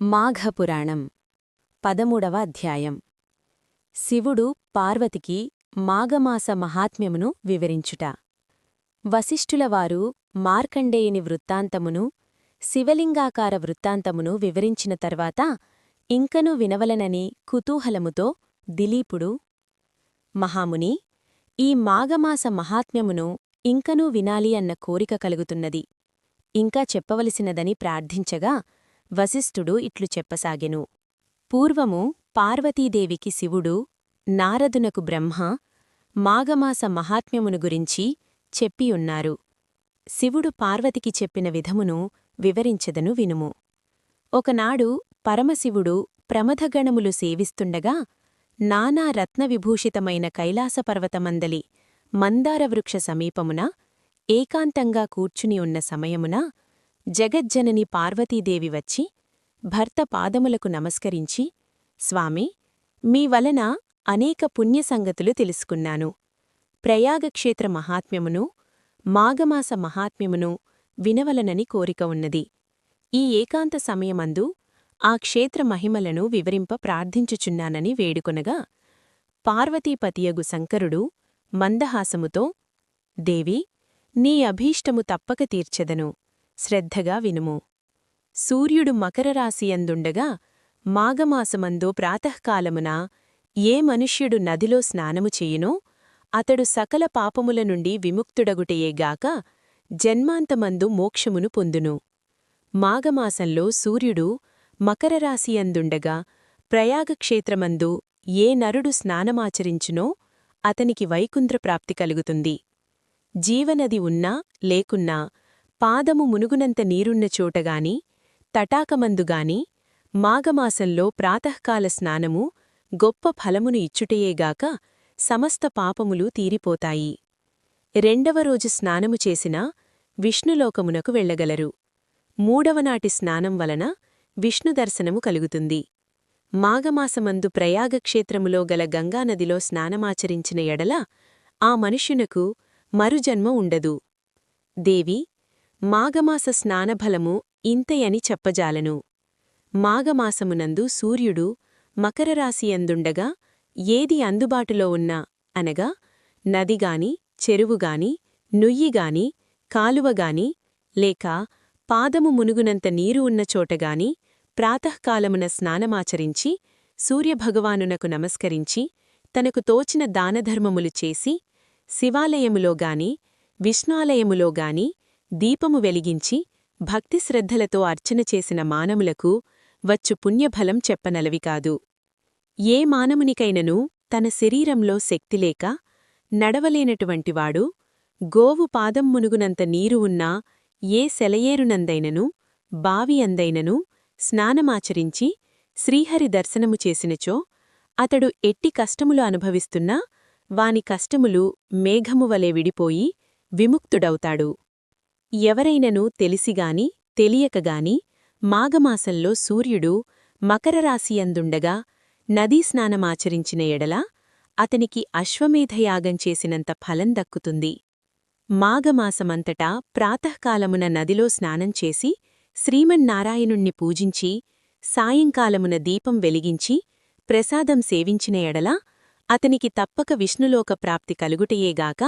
మాఘపురాణం. పదమూడవ అధ్యాయం. శివుడు పార్వతికి మాఘమాస మహాత్మ్యమును వివరించుట. వశిష్ఠులవారు మార్కండేయుని వృత్తాంతమును శివలింగాకార వృత్తాంతమును వివరించిన తర్వాత ఇంకనూ వినవలనని కుతూహలముతో దిలీపుడు మహాముని ఈ మాఘమాస మహాత్మ్యమును ఇంకనూ వినాలి అన్న కోరిక కలుగుతున్నది. ఇంకా చెప్పవలసినదని ప్రార్థించగా వశిష్ఠుడు ఇట్లు చెప్పసాగెను. పూర్వము పార్వతీదేవికి శివుడు నారదునకు బ్రహ్మ మాఘమాస మహాత్మ్యమును గురించి చెప్పియున్నారు. శివుడు పార్వతికి చెప్పిన విధమును వివరించదను వినుము. ఒకనాడు పరమశివుడు ప్రమథగణములు సేవిస్తుండగా నానా రత్నవిభూషితమైన కైలాసపర్వతమందలి మందారవృక్ష సమీపమున ఏకాంతంగా కూర్చుని ఉన్న సమయమున జగజ్జనని పార్వతీదేవి వచ్చి భర్త పాదములకు నమస్కరించి స్వామి మీ వలన అనేక పుణ్యసంగతులు తెలుసుకున్నాను. ప్రయాగక్షేత్ర మహాత్మ్యమును మాఘమాస మహాత్మ్యమును వినవలనని కోరిక ఉన్నది. ఈ ఏకాంత సమయమందు ఆ క్షేత్ర మహిమలను వివరింప ప్రార్థించుచున్నానని వేడుకొనగా పార్వతీపతియగు శంకరుడు మందహాసముతో దేవి నీ అభీష్టము తప్పక తీర్చెదను. శ్రద్ధగా వినుము. సూర్యుడు మకరరాశియందుండగా మాఘమాసమందో ప్రాతకాలమున ఏ మనుష్యుడు నదిలో స్నానము చేయునో అతడు సకల పాపముల నుండి విముక్తుడగుటయేగాక జన్మాంతమందు మోక్షమును పొందును. మాఘమాసంలో సూర్యుడు మకరరాశియందుండగా ప్రయాగక్షేత్రమందు ఏ నరుడు స్నానమాచరించునో అతనికి వైకుంఠప్రాప్తి కలుగుతుంది. జీవనది ఉన్నా లేకున్నా పాదము మునుగునంత నీరున్న చోటగాని తటాకమందుగాని మాఘమాసంలో ప్రాతఃకాల స్నానము గొప్ప ఫలమును ఇచ్చుటయేగాక సమస్త పాపములు తీరిపోతాయి. రెండవ రోజు స్నానము చేసినా విష్ణులోకమునకు వెళ్ళగలరు మూడవనాటి స్నానం వలన విష్ణుదర్శనము కలుగుతుంది. మాఘమాసమందు ప్రయాగక్షేత్రములో గల గంగానదిలో స్నానమాచరించిన ఎడల ఆ మనుష్యునకు మరుజన్మ ఉండదు. దేవి మాఘమాస స్నానఫలము ఇంతయని చెప్పజాలను. మాఘమాసమునందు సూర్యుడు మకరరాశియందుండగా ఏది అందుబాటులో ఉన్నా అనగా నదిగాని చెరువుగాని నుయ్యిగాని కాలువగాని లేక పాదము మునుగునంత నీరు ఉన్న చోటగాని ప్రాతఃకాలమున స్నానమాచరించి సూర్యభగవానునకు నమస్కరించి తనకు తోచిన దానధర్మములు చేసి శివాలయములోగాని విష్ణాలయములోగాని దీపము వెలిగించి భక్తిశ్రద్ధలతో అర్చన చేసిన మానములకు వచ్చు పుణ్యఫలం చెప్పనలవి కాదు. ఏ మానమునికైనను తన శరీరంలో శక్తిలేక నడవలేనటువంటివాడు గోవు పాదం మునుగునంత నీరు ఉన్నా ఏ సెలయేరునందైనను బావి అందైనను స్నానమాచరించి శ్రీహరి దర్శనము చేసినచో అతడు ఎట్టి కష్టములు అనుభవిస్తున్నా వాని కష్టములు మేఘమువలే విడిపోయి విముక్తుడవుతాడు. ఎవరైనను తెలిసిగాని తెలియకగాని మాఘమాసంలో సూర్యుడు మకరరాశియందుండగా నదీస్నానమాచరించిన ఎడల అతనికి అశ్వమేధయాగం చేసినంత ఫలం దక్కుతుంది. మాఘమాసమంతటా ప్రాతఃకాలమున నదిలో స్నానం చేసి శ్రీమన్నారాయణుణ్ణి పూజించి సాయంకాలమున దీపం వెలిగించి ప్రసాదం సేవించిన ఎడల అతనికి తప్పక విష్ణులోక ప్రాప్తి కలుగుటయేగాక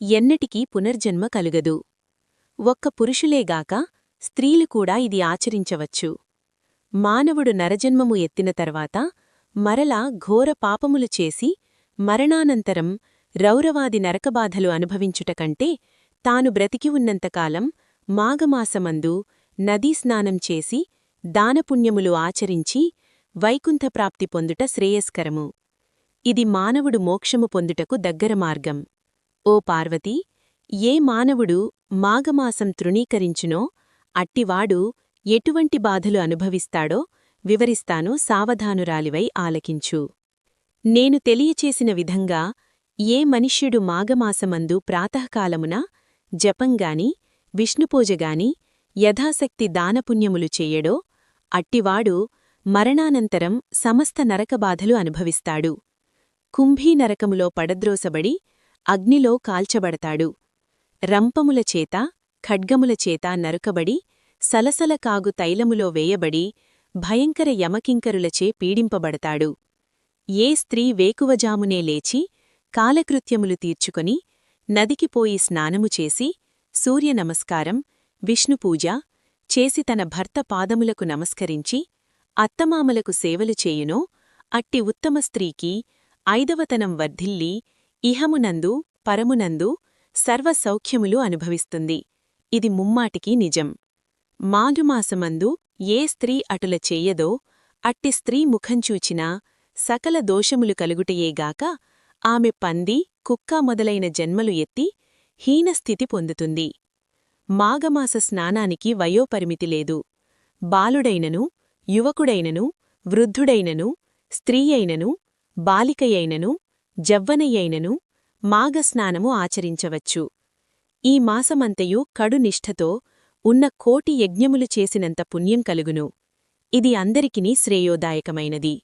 ఎన్నటికీ పునర్జన్మ కలుగదు. ఒక్క పురుషులేగాక స్త్రీలు కూడా ఇది ఆచరించవచ్చు. మానవుడు నరజన్మము ఎత్తిన తర్వాత మరలా ఘోర పాపములు చేసి మరణానంతరం రౌరవాది నరకబాధలు అనుభవించుటకంటే తాను బ్రతికి ఉన్నంతకాలం మాఘమాసమందు నదీస్నానం చేసి దానపుణ్యములు ఆచరించి వైకుంఠప్రాప్తి పొందుట శ్రేయస్కరము. ఇది మానవుడు మోక్షము పొందుటకు దగ్గర మార్గం. ఓ పార్వతీ! ఏ మానవుడు మాఘమాసం తృణీకరించునో అట్టివాడు ఎటువంటి బాధలు అనుభవిస్తాడో వివరిస్తాను సావధానురాలివై ఆలకించు. నేను తెలియచేసిన విధంగా ఏ మనుష్యుడు మాఘమాసమందు ప్రాతఃకాలమున జపంగాని విష్ణుపూజగాని యథాశక్తి దానపుణ్యములు చెయ్యడో అట్టివాడు మరణానంతరం సమస్త నరకబాధలు అనుభవిస్తాడు. కుంభీనరకములో పడద్రోసబడి అగ్నిలో కాల్చబడతాడు. రంపముల చేత ఖడ్గముల చేత నరుకబడి సలసల కాగు తైలములో వేయబడి భయంకర యమకింకరులచే పీడింపబడతాడు. ఏ స్త్రీ వేకువజామునే లేచి కాలకృత్యములు తీర్చుకొని నదికి పోయి స్నానము చేసి సూర్య నమస్కారం విష్ణుపూజ చేసి తన భర్త పాదములకు నమస్కరించి అత్తమామలకు సేవలు చేయునో అట్టి ఉత్తమ స్త్రీకి ఐదవతనం వర్ధిల్లి ఇహమునందు పరమునందు సర్వసౌఖ్యములు అనుభవిస్తుంది. ఇది ముమ్మాటికి నిజం. మాఘమాసమందు ఏ స్త్రీ అటుల చెయ్యదో అట్టి స్త్రీ ముఖంచూచినా సకల దోషములు కలుగుటయేగాక ఆమె పంది కుక్క మొదలైన జన్మలు ఎత్తి హీనస్థితి పొందుతుంది. మాఘమాస స్నానానికి వయోపరిమితి లేదు. బాలుడైనను యువకుడైనను వృద్ధుడైనను స్త్రీయైనను బాలికయైనను జవ్వనయ్యైనను మాఘస్నానము ఆచరించవచ్చు. ఈ మాసమంతయు కడునిష్ఠతో ఉన్న కోటి యజ్ఞములు చేసినంత పుణ్యం కలుగును. ఇది అందరికినీ శ్రేయోదాయకమైనది.